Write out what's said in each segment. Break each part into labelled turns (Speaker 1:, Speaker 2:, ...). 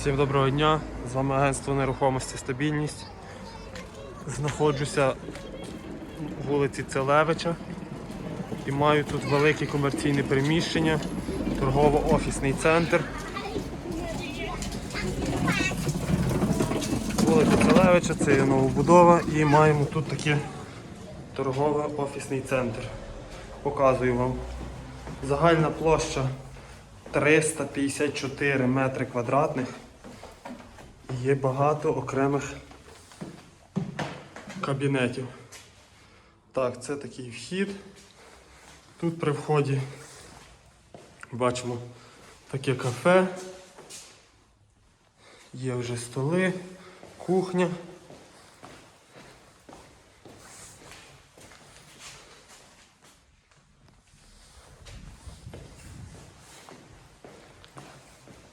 Speaker 1: Всім доброго дня! З вами агентство нерухомості Стабільність. Знаходжуся в вулиці Целевича і маю тут велике комерційне приміщення, торгово-офісний центр. Вулиця Целевича, це є новобудова і маємо тут такий торгово-офісний центр. Показую вам. Загальна площа 354 метри квадратних. Є багато окремих кабінетів. Так, це такий вхід. Тут при вході бачимо таке кафе. Є вже столи, кухня.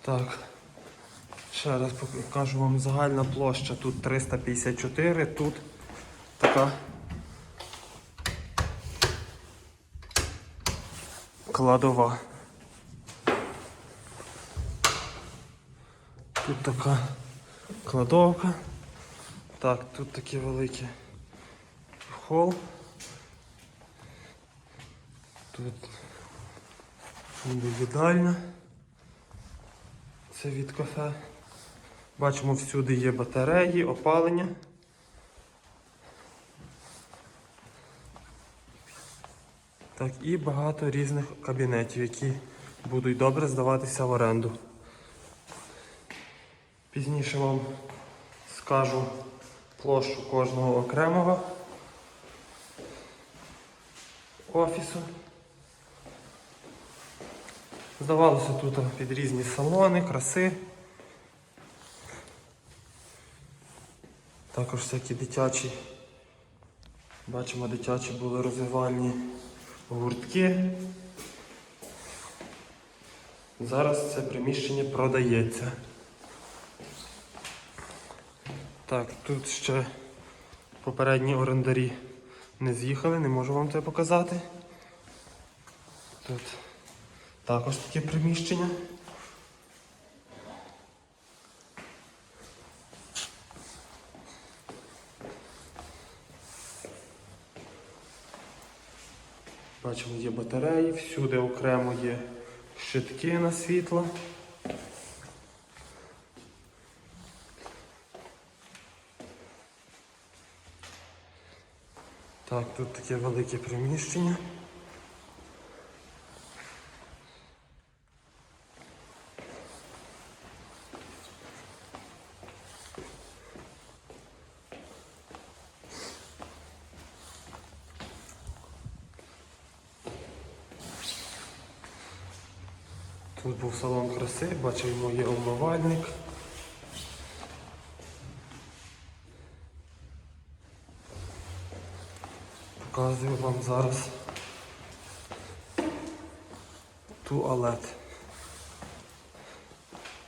Speaker 1: Так. Ще раз покажу вам загальна площа. Тут 354, тут така кладова. Тут така кладовка. Так, тут такий великий хол. Тут індивідуальна. Це від кафе. Бачимо, всюди є батареї, опалення. Так, і багато різних кабінетів, які будуть добре здаватися в оренду. Пізніше вам скажу площу кожного окремого офісу. Здавалося тут під різні салони, краси. Також всякі дитячі. Бачимо, дитячі були розвивальні гуртки. Зараз це приміщення продається. Так, тут ще попередні орендарі не з'їхали, не можу вам це показати. Тут також таке приміщення. Бачимо, є батареї, всюди окремо є щитки на світло. Так, тут таке велике приміщення. Тут був салон краси, бачимо, є умивальник. Показую вам зараз туалет.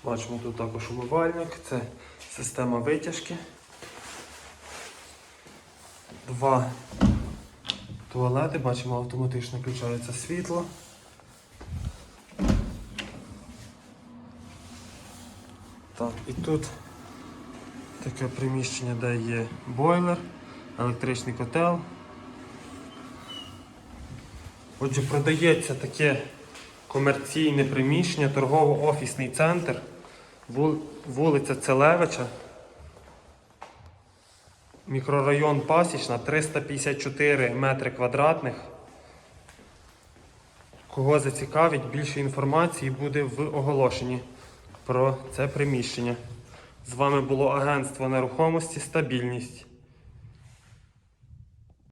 Speaker 1: Бачимо тут також умивальник, це система витяжки. Два туалети, бачимо, автоматично включається світло. Так, і тут таке приміщення, де є бойлер, електричний котел. Отже, продається таке комерційне приміщення, торгово-офісний центр, вулиця Целевича, мікрорайон Пасічна, 354 метри квадратних. Кого зацікавить, більше інформації буде в оголошенні про це приміщення. З вами було агентство нерухомості Стабільність.